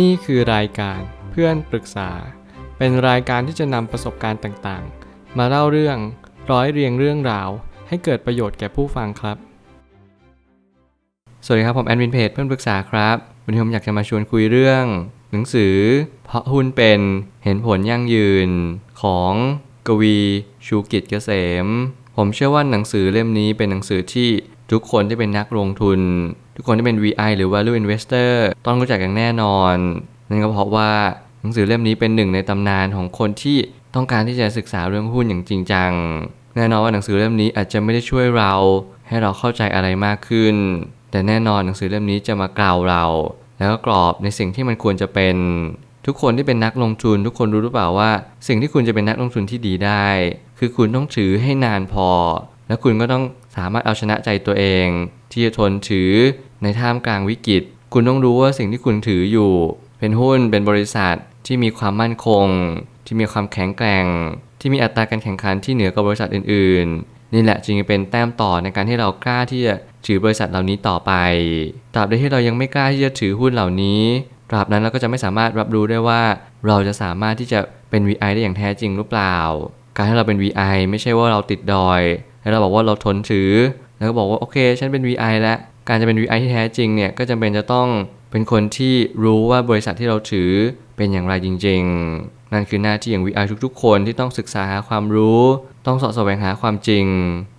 นี่คือรายการเพื่อนปรึกษา เป็นรายการที่จะนำประสบการณ์ต่างๆ มาเล่าเรื่องร้อยเรียงเรื่องราว ให้เกิดประโยชน์แก่ผู้ฟังครับ สวัสดีครับ ผมแอดมินเพจเพื่อนปรึกษาครับ วันนี้ผมอยากจะมาชวนคุยเรื่อง หนังสือ เพราะหุ้นเป็นเห็นผลยั่งยืนของกวีชูกิจเกษม ผมเชื่อว่าหนังสือเล่มนี้เป็นหนังสือที่ทุกคนที่เป็นนักลงทุน ทุกคนที่เป็น VI หรือ Value Investor ต้องรู้จักอย่างแน่นอน นั่นก็เพราะว่าหนังสือเล่มนี้เป็นหนึ่งในตำนานของคนที่ต้องการที่จะศึกษาเรื่องหุ้นอย่างจริงจัง แน่นอนว่าหนังสือเล่มนี้อาจจะไม่ได้ช่วยเรา ให้เราเข้าใจอะไรมากขึ้น แต่แน่นอนหนังสือเล่มนี้จะมากล่าวเรา แล้วก็กรอบในสิ่งที่มันควรจะเป็น ทุกคนที่เป็นนักลงทุน ทุกคนรู้หรือเปล่าว่า สิ่งที่คุณจะเป็นนักลงทุนที่ดีได้ คือคุณต้องถือให้นานพอ และคุณก็ต้องสามารถเอาชนะใจตัวเอง ที่จะทนถือ ในท่ามกลางวิกฤต คุณต้องรู้ว่าสิ่งที่คุณถืออยู่ เป็นหุ้นเป็นบริษัทที่มีความมั่นคง ที่มีความแข็งแกร่ง ที่มีอัตราการแข่งขันที่เหนือกว่าบริษัทอื่น ๆ นี่แหละจึงเป็นแต้มต่อในการที่เรากล้าที่จะถือบริษัทเหล่านี้ต่อไป ตราบใดที่เรายังไม่กล้าที่จะถือหุ้นเหล่านี้ ตราบนั้นเราก็จะไม่สามารถรับรู้ได้ว่า เราจะสามารถที่จะเป็น VI ได้อย่างแท้จริงหรือเปล่า การที่เราเป็น VI ไม่ใช่ว่าเราติดดอย แล้วเราบอกว่าเราทนถือ แล้วก็บอกว่าโอเค ฉันเป็น VI แล้ว การจะเป็น VI ที่แท้จริงเนี่ยก็จำเป็นจะต้องเป็นคนที่รู้ว่าบริษัทที่เราถือเป็นอย่างไรจริง ๆ นั่นคือหน้าที่อย่าง VI ทุกๆ คนที่ต้องศึกษาหาความรู้ ต้องเสาะแสวงหาความจริง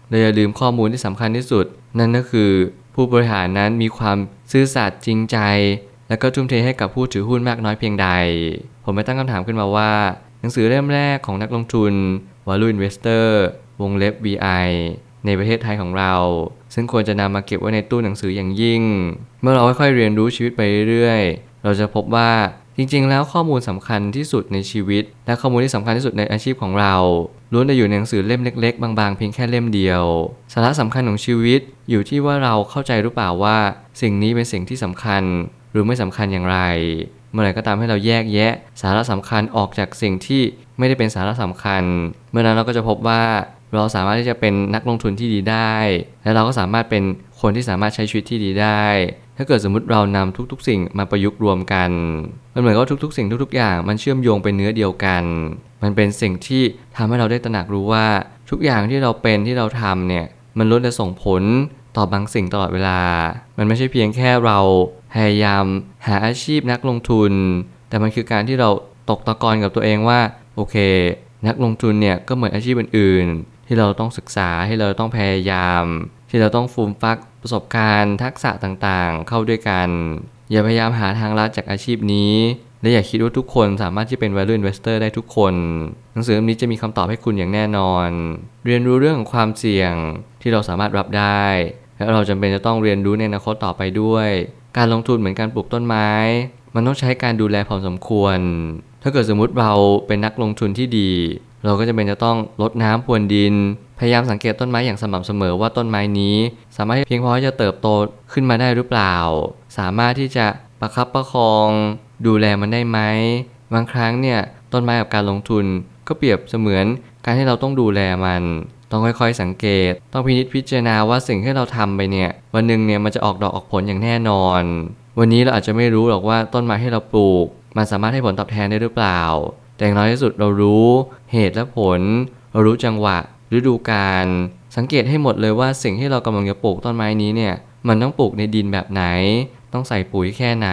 และอย่าลืมข้อมูลที่สำคัญที่สุด นั่นก็คือผู้บริหารนั้นมีความซื่อสัตย์จริงใจ และก็ทุ่มเทให้กับผู้ถือหุ้นมากน้อยเพียงใด ผมไม่ตั้งคำถามขึ้นมาว่า หนังสือเล่มแรกของนักลงทุน Value Investor วงเล็บ VI ในประเทศไทยของเรา ซึ่งควรจะนำมาเก็บไว้ในตู้หนังสืออย่างยิ่ง เมื่อเราค่อยๆเรียนรู้ชีวิตไปเรื่อยๆ เราจะพบว่าจริงๆ แล้วข้อมูลสำคัญที่สุดในชีวิต และข้อมูลที่สำคัญที่สุดในอาชีพของเราล้วนจะอยู่ในหนังสือเล่มเล็ก ๆ บางๆ เพียงแค่เล่มเดียว สาระสำคัญของชีวิตอยู่ที่ว่าเราเข้าใจหรือเปล่าว่า สิ่งนี้เป็นสิ่งที่สำคัญ หรือไม่สำคัญอย่างไร เมื่อไหร่ก็ตามให้เราแยกแยะ สาระสำคัญออกจากสิ่งที่ไม่ได้เป็นสาระสำคัญ เมื่อนั้นเราก็จะพบว่า เราสามารถที่จะเป็นนักลงทุนที่ดีได้ และเราก็สามารถเป็นคนที่สามารถใช้ชีวิตที่ดีได้ ถ้าเกิดสมมติเรานำทุกๆ สิ่งมาประยุกต์รวมกัน มันเหมือนกับทุกๆ สิ่งทุกๆ อย่าง มันเชื่อมโยงเป็นเนื้อเดียวกัน มันเป็นสิ่งที่ทำให้เราได้ตระหนักรู้ว่าทุกอย่างที่เราเป็นที่เราทำเนี่ยมันล้วนจะส่งผลต่อบางสิ่งตลอดเวลา มันไม่ใช่เพียงแค่เราพยายามหาอาชีพนักลงทุน แต่มันคือการที่เราตกตะกอนกับตัวเองว่า โอเค นักลงทุนเนี่ยก็เหมือนอาชีพอื่น ที่เราต้องศึกษาที่เราต้องพยายาม ที่เราต้องฟูมฟักประสบการณ์ ทักษะต่างๆ เข้าด้วยกัน อย่าพยายามหาทางลัดจากอาชีพนี้ และอย่าคิดว่าทุกคนสามารถที่เป็น value investor ได้ทุกคน หนังสือเล่มนี้จะมีคำตอบให้คุณอย่างแน่นอน เรียนรู้เรื่องของความเสี่ยงที่เราสามารถรับได้ และเราจำเป็นจะต้องเรียนรู้ในอนาคตต่อไปด้วย การลงทุนเหมือนการปลูกต้นไม้ มันต้องใช้การดูแลพอสมควร ถ้าเกิดสมมุติเราเป็นนักลงทุนที่ดี เราก็จะเป็นจะต้องลดน้ำพรวนดิน พยายามสังเกตต้นไม้อย่างสม่ำเสมอว่าต้นไม้นี้ สามารถเพียงพอจะเติบโตขึ้นมาได้หรือเปล่า สามารถที่จะประคับประคอง ดูแลมันได้ไหมบางครั้งเนี่ยต้นไม้กับการลงทุนก็เปรียบเสมือนการที่เราต้องดูแลมัน ต้องค่อยๆสังเกต ต้องพินิจพิจารณาว่าสิ่งที่เราทำไปเนี่ย วันหนึ่งเนี่ยมันจะออกดอกออกผลอย่างแน่นอน วันนี้เราอาจจะไม่รู้หรอกว่าต้นไม้ที่เราปลูก มันสามารถให้ผลตอบแทนได้หรือเปล่า แต่อย่างน้อยที่สุดเรารู้เหตุและผล เรารู้จังหวะฤดูกาลสังเกตให้หมดเลยว่าสิ่งที่เรากำลังจะปลูกต้นไม้นี้เนี่ย มันต้องปลูกในดินแบบไหน ต้องใส่ปุ๋ยแค่ไหน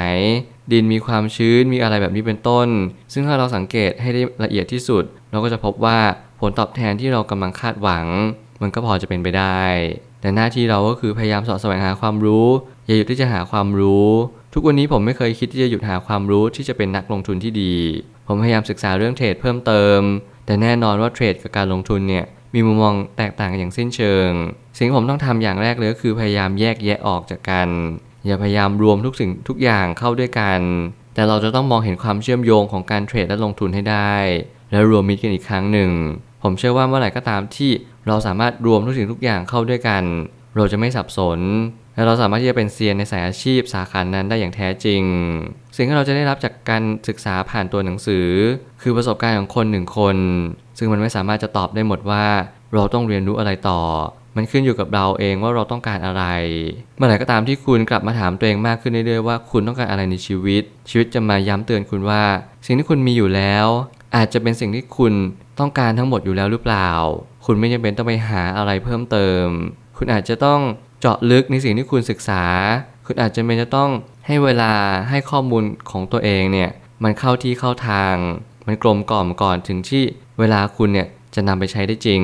ดินมีความชื้นมีอะไรแบบนี้เป็นต้น ซึ่งถ้าเราสังเกตให้ได้ละเอียดที่สุด เราก็จะพบว่าผลตอบแทนที่เรากำลังคาดหวัง มันก็พอจะเป็นไปได้ แต่หน้าที่เราก็คือพยายามสาะแสวงหาความรู้ อย่าหยุดที่จะหาความรู้ ทุกวันนี้ผมไม่เคยคิดที่จะหยุดหาความรู้ที่จะเป็นนักลงทุนที่ดี ผมพยายามศึกษาเรื่องเทรดเพิ่มเติม แต่แน่นอนว่าเทรดกับการลงทุนเนี่ยมีมุมมองแตกต่างกันอย่างสิ้นเชิง สิ่งผมต้องทำอย่างแรกเลยก็คือพยายามแยกแยะออกจากกัน อย่าพยายามรวมทุกสิ่งทุกอย่างเข้าด้วยกัน แต่เราจะต้องมองเห็นความเชื่อมโยงของการเทรดและลงทุนให้ได้ และรวมมิตรกันอีกครั้งหนึ่ง ผมเชื่อว่าเมื่อไหร่ก็ตามที่เราสามารถรวมทุกสิ่งทุกอย่างเข้าด้วยกัน เราจะไม่สับสน และเราสามารถที่จะเป็นเซียนในสายอาชีพสาขานั้นได้อย่างแท้จริง สิ่งที่เราจะได้รับจากการศึกษาผ่านตัวหนังสือ คือประสบการณ์ของคนหนึ่งคน ซึ่งมันไม่สามารถจะตอบได้หมดว่า เราต้องเรียนรู้อะไรต่อ มันขึ้นอยู่กับเราเองว่าเราต้องการอะไร เมื่อไหร่ก็ตามที่คุณกลับมาถามตัวเองมากขึ้นเรื่อยๆว่าคุณต้องการอะไรในชีวิต ชีวิตจะมาย้ำเตือนคุณว่า สิ่งที่คุณมีอยู่แล้ว อาจจะเป็นสิ่งที่คุณต้องการทั้งหมดอยู่แล้วหรือเปล่า คุณไม่จำเป็นต้องไปหาอะไรเพิ่มเติม คุณอาจจะต้อง เจาะลึกในสิ่งที่คุณศึกษา คุณอาจจะเป็นจะต้องให้เวลาให้ข้อมูลของตัวเองเนี่ยมันเข้าที่เข้าทาง มันกลมกล่อมก่อนถึงที่เวลาคุณเนี่ยจะนำไปใช้ได้จริง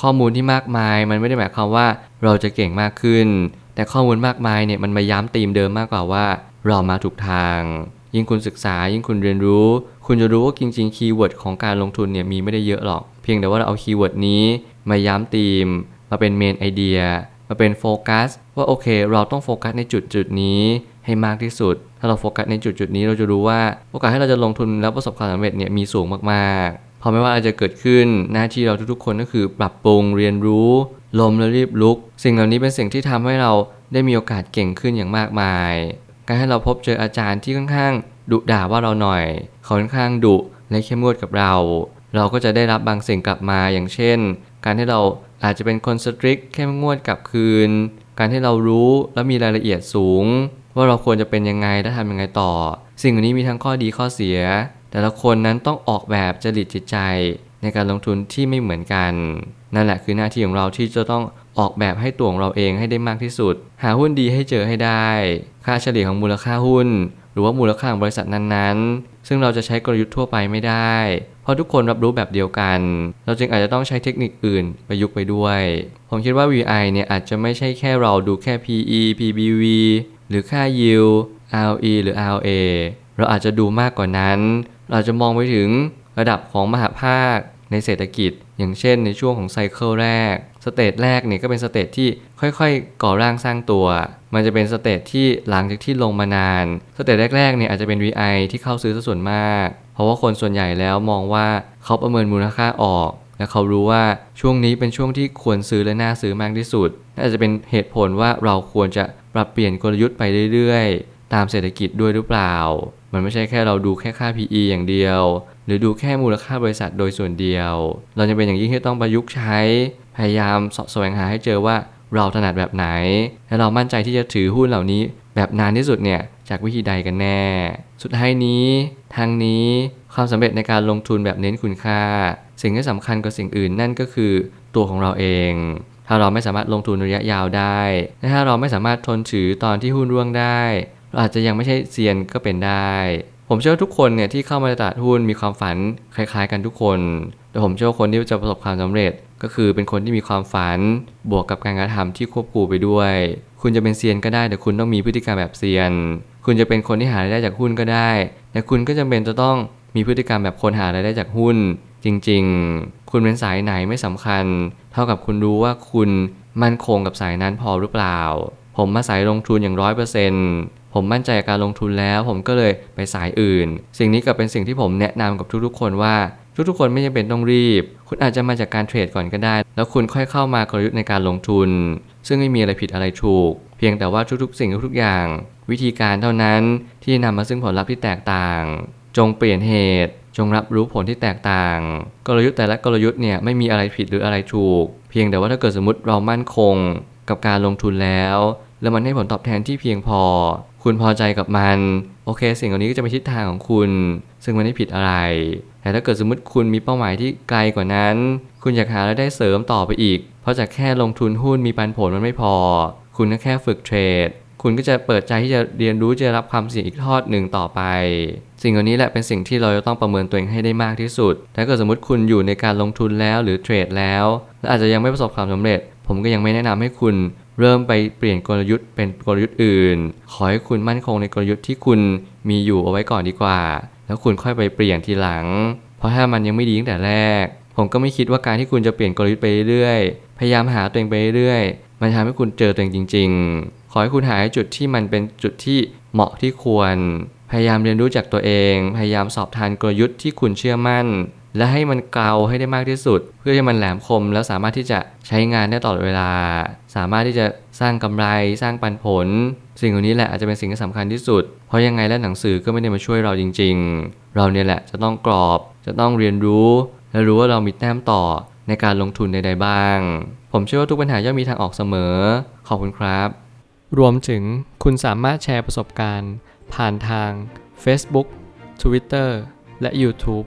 ข้อมูลที่มากมายมันไม่ได้หมายความว่าเราจะเก่งมากขึ้น แต่ข้อมูลมากมายเนี่ยมันมาย้ำธีมเดิมมากกว่าว่าเรามาถูกทาง ยิ่งคุณศึกษา ยิ่งคุณเรียนรู้ คุณจะรู้ว่าจริงๆคีย์เวิร์ดของการลงทุนเนี่ยมีไม่ได้เยอะหรอก เพียงแต่ว่าเราเอาคีย์เวิร์ดนี้มาย้ำธีม มาเป็นเมนไอเดีย มาเป็นโฟกัสว่าโอเค เราต้องโฟกัสในจุดจุดนี้ให้มากที่สุด ถ้าเราโฟกัสในจุดจุดนี้เราจะรู้ว่าโอกาสให้เราจะลงทุนแล้วประสบความสำเร็จเนี่ยมีสูงมากๆเพราะไม่ว่าอะไรจะเกิดขึ้นหน้าที่เราทุกๆคนก็คือปรับปรุงเรียนรู้ลมและรีบลุก สิ่งเหล่านี้เป็นสิ่งที่ทำให้เราได้มีโอกาสเก่งขึ้นอย่างมากมาย การให้เราพบเจออาจารย์ที่ค่อนข้างดุด่าว่าเราหน่อยเขาค่อนข้างดุและเข้มงวดกับเรา เราก็จะได้รับบางสิ่งกลับมาอย่างเช่น การที่เรา อาจจะเป็นคนสตริกเข้มงวดกลับคืน การที่เรารู้และมีรายละเอียดสูง ว่าเราควรจะเป็นยังไงและทำยังไงต่อ สิ่งเหล่านี้มีทั้งข้อดีข้อเสีย แต่ละคนนั้นต้องออกแบบจริตจิตใจ ในการลงทุนที่ไม่เหมือนกัน นั่นแหละคือหน้าที่ของเราที่จะต้องออกแบบให้ตัวของเราเองให้ได้มากที่สุด หาหุ้นดีให้เจอให้ได้ ค่าเฉลี่ยของมูลค่าหุ้น หรือว่ามูลค่าของบริษัทนั้นๆ ซึ่งเราจะใช้กลยุทธ์ทั่วไปไม่ได้ เพราะทุกคนรับรู้แบบเดียวกัน เราจึงอาจจะต้องใช้เทคนิคอื่นประยุกต์ไปด้วย ผมคิดว่า VI เนี่ยอาจจะไม่ใช่แค่เราดูแค่ PE PBV หรือค่า yield ROE หรือ ROA เราอาจจะดูมากกว่านั้น เราจะมองไปถึงระดับของมหาภาคในเศรษฐกิจ อย่างเช่นในช่วงของไซเคิลแรก สเตจแรกเนี่ยก็เป็นสเตจที่ค่อยๆ ก่อร่างสร้างตัว มันจะเป็นสเตจที่หลังจากที่ลงมานาน สเตจแรกๆเนี่ยอาจจะเป็น VI ที่เข้าซื้อซะส่วนมาก เพราะว่าคนส่วนใหญ่แล้วมองว่าเขาประเมินมูลค่าออก และเขารู้ว่าช่วงนี้เป็นช่วงที่ควรซื้อและน่าซื้อมากที่สุดน่าจะเป็นเหตุผลว่าเราควรจะปรับเปลี่ยนกลยุทธ์ไปเรื่อยๆ ตามเศรษฐกิจด้วยหรือเปล่า มันไม่ใช่แค่เราดูแค่ค่า PE อย่างเดียว หรือดูแค่มูลค่าบริษัทโดยส่วนเดียว เราจะเป็นอย่างยิ่งที่ต้องประยุกต์ใช้ พยายามสะแสวงหาให้เจอว่าเราถนัดแบบไหน และเรามั่นใจที่จะถือหุ้นเหล่านี้ แบบนานที่สุดเนี่ยจากวิธีใดกันแน่ สุดท้ายนี้ทางนี้ความสำเร็จในการลงทุนแบบเน้นคุณค่า สิ่งที่สำคัญกว่าสิ่งอื่นนั่นก็คือตัวของเราเอง ถ้าเราไม่สามารถลงทุนระยะยาวได้และถ้าเราไม่สามารถทนถือตอนที่หุ้นร่วงได้เราอาจจะยังไม่ใช่เซียนก็เป็นได้ ผมเชื่อทุกคนเนี่ยที่เข้ามาในตลาดหุ้นมีความฝันคล้ายๆ กันทุกคน แต่ผมเชื่อคนที่จะประสบความสำเร็จ ก็คือเป็นคนที่มีความฝันบวกกับการกระทำที่ควบคู่ไปด้วย คุณจะเป็นเซียนก็ได้แต่คุณต้องมีพฤติกรรมแบบเซียน คุณจะเป็นคนที่หารายได้จากหุ้นก็ได้ แต่คุณก็จำเป็นจะต้องมีพฤติกรรมแบบคนหารายได้จากหุ้น จริง ๆ คุณเป็นสายไหนไม่สำคัญ เท่ากับคุณรู้ว่าคุณมั่นคงกับสายนั้นพอหรือเปล่า ผมมาสายลงทุนอย่างร้อยเปอร์เซ็นต์ ผมมั่นใจกับการลงทุนแล้วผมก็เลยไปสายอื่น สิ่งนี้ก็เป็นสิ่งที่ผมแนะนำกับทุกๆ คนว่าทุกๆ คนไม่จำเป็นต้องรีบ คุณอาจจะมาจากการเทรดก่อนก็ได้ แล้วคุณค่อยเข้ามากลยุทธ์ในการลงทุน ซึ่งไม่มีอะไรผิดอะไรถูก เพียงแต่ว่าทุกๆ สิ่งทุกๆ อย่าง วิธีการเท่านั้นที่นำมาซึ่งผลลัพธ์ที่แตกต่าง จงเปลี่ยนเหตุ จงรับรู้ผลที่แตกต่าง กลยุทธ์แต่ละกลยุทธ์เนี่ยไม่มีอะไรผิดหรืออะไรถูก เพียงแต่ว่าถ้าเกิดสมมติเรามั่นคง กับการลงทุนแล้ว แล้วมันให้ผลตอบแทนที่เพียงพอ คุณพอใจกับมัน โอเค สิ่งเหล่านี้ก็จะเป็นทิศทางของคุณ ซึ่งมันไม่ผิดอะไร แต่ถ้าเกิดสมมติคุณมีเป้าหมายที่ไกลกว่านั้น คุณอยากหารายได้เสริมต่อไปอีก เพราะจากแค่ลงทุนหุ้นมีปันผลมันไม่พอ คุณก็แค่ฝึกเทรด คุณก็จะเปิดใจที่จะเรียนรู้จะรับความเสี่ยงอีกทอดหนึ่งต่อไป สิ่งเหล่านี้แหละเป็นสิ่งที่เราจะต้องประเมินตัวเองให้ได้มากที่สุด ถ้าเกิดสมมติคุณอยู่ในการลงทุนแล้วหรือเทรดแล้วและอาจจะยังไม่ประสบความสำเร็จ ผมก็ยังไม่แนะนำให้คุณ เริ่มไปเปลี่ยนกลยุทธ์เป็นกลยุทธ์อื่น ขอให้คุณมั่นคงในกลยุทธ์ที่คุณมีอยู่เอาไว้ก่อนดีกว่า แล้วคุณค่อยไปเปลี่ยนทีหลัง เพราะถ้ามันยังไม่ดีตั้งแต่แรก ผมก็ไม่คิดว่าการที่คุณจะเปลี่ยนกลยุทธ์ไปเรื่อยพยายามหาตัวเองไปเรื่อยมันทำให้คุณเจอตัวเองจริง ๆ ขอให้คุณหาจุดที่มันเป็นจุดที่เหมาะที่ควร พยายามเรียนรู้จากตัวเอง พยายามสอบทานกลยุทธ์ที่คุณเชื่อมั่น และให้มันเกลาให้ได้มากที่สุด เพื่อให้มันแหลมคม แล้วสามารถที่จะใช้งานได้ตลอดเวลา สามารถที่จะสร้างกำไรสร้างปันผล สิ่งเหล่านี้แหละอาจจะเป็นสิ่งที่สำคัญที่สุด เพราะยังไงแล้วหนังสือก็ไม่ได้มาช่วยเราจริง ๆ เราเนี่ยแหละจะต้องกรอบจะต้องเรียนรู้ และรู้ว่าเรามีแต้มต่อในการลงทุนใดๆบ้าง ผมเชื่อว่าทุกปัญหาย่อมมีทางออกเสมอ ขอบคุณครับ รวมถึงคุณสามารถแชร์ประสบการณ์ ผ่านทาง Facebook Twitter และ YouTube